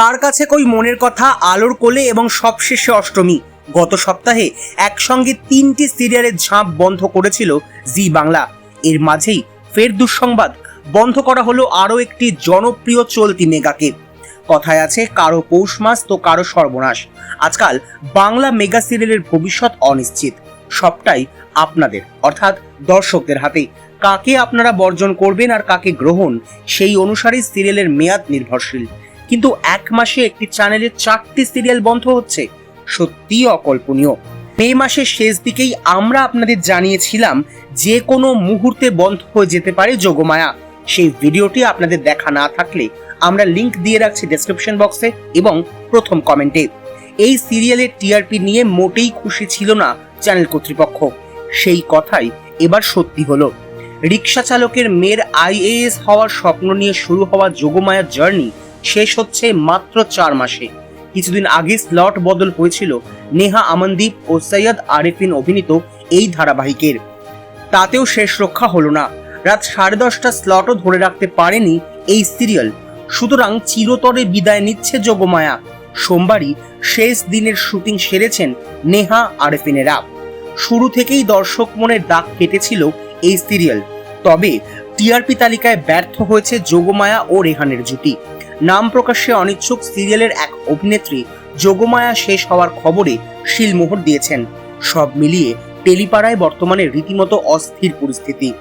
তার কাছে কই মনের কথা, আলোর কোলে এবং সবশেষে অষ্টমী। গত সপ্তাহে একসঙ্গে তিনটি সিরিয়ালের ঝাঁপ বন্ধ করেছিল জি বাংলা। এর মাঝেই ফের দুঃসংবাদ বন্ধ করা হলো আরও একটি জনপ্রিয় চলতি মেগাকে। কথায় আছে, কারও পৌষ মাস তো কারও সর্বনাশ। আজকাল বাংলা মেগা সিরিয়ালের ভবিষ্যৎ অনিশ্চিত। সবটাই আপনাদের, অর্থাৎ দর্শকদের হাতে। কাকে আপনারা বর্জন করবেন আর কাকে গ্রহণ, সেই অনুসারেই সিরিয়ালের মেয়াদ নির্ভরশীল। কিন্তু এক মাসে একটি চ্যানেলের চারটি সিরিয়াল বন্ধ হচ্ছে। সত্যিই অকল্পনীয়। মে মাসের শেষ দিকেই আমরা আপনাদের জানিয়েছিলাম, যে কোনো মুহূর্তে বন্ধ হয়ে যেতে পারে যোগমায়া। সেই ভিডিওটি আপনাদের দেখা না থাকলে আমরা লিংক দিয়ে রাখছি ডেসক্রিপশন বক্সে এবং প্রথম কমেন্টে এই সিরিয়ালের টিআরপি নিয়ে মোটেই খুশি ছিল না চ্যানেল কর্তৃপক্ষ। সেই কথাই এবার সত্যি হলো। রিক্সা চালকের মেয়ের আইএএস হওয়ার স্বপ্ন নিয়ে শুরু হওয়া যোগমায়ার জার্নি শেষ হচ্ছে মাত্র চার মাসে। কিছুদিন আগে স্লট বদল হয়েছিল নেহা আমনদীপ ও সৈয়দ আরিফিন অভিনীত এই ধারাবাহিকের। তাতেও শেষ রক্ষা হলো না। রাত সাড়ে দশটা স্লটও ধরে রাখতে পারেনি এই সিরিয়াল। সুতরাং চিরতরে বিদায় নিচ্ছে যোগমায়া। সোমবারই শেষ দিনের শুটিং সেরেছেন নেহা আরেফিনেরা। শুরু থেকেই দর্শক মনের দাগ কেটেছিল এই সিরিয়াল। তবে টিআরপি তালিকায় ব্যর্থ হয়েছে যোগমায়া ও রেহানের জুটি। নাম প্রকাশে অনিচ্ছুক সিরিয়ালের এক অভিনেত্রী যোগমায়া শেষ হওয়ার খবরে শিলমোহর দিয়েছেন। সব মিলিয়ে টেলিপাড়ায় বর্তমানে রীতিমতো অস্থির পরিস্থিতি।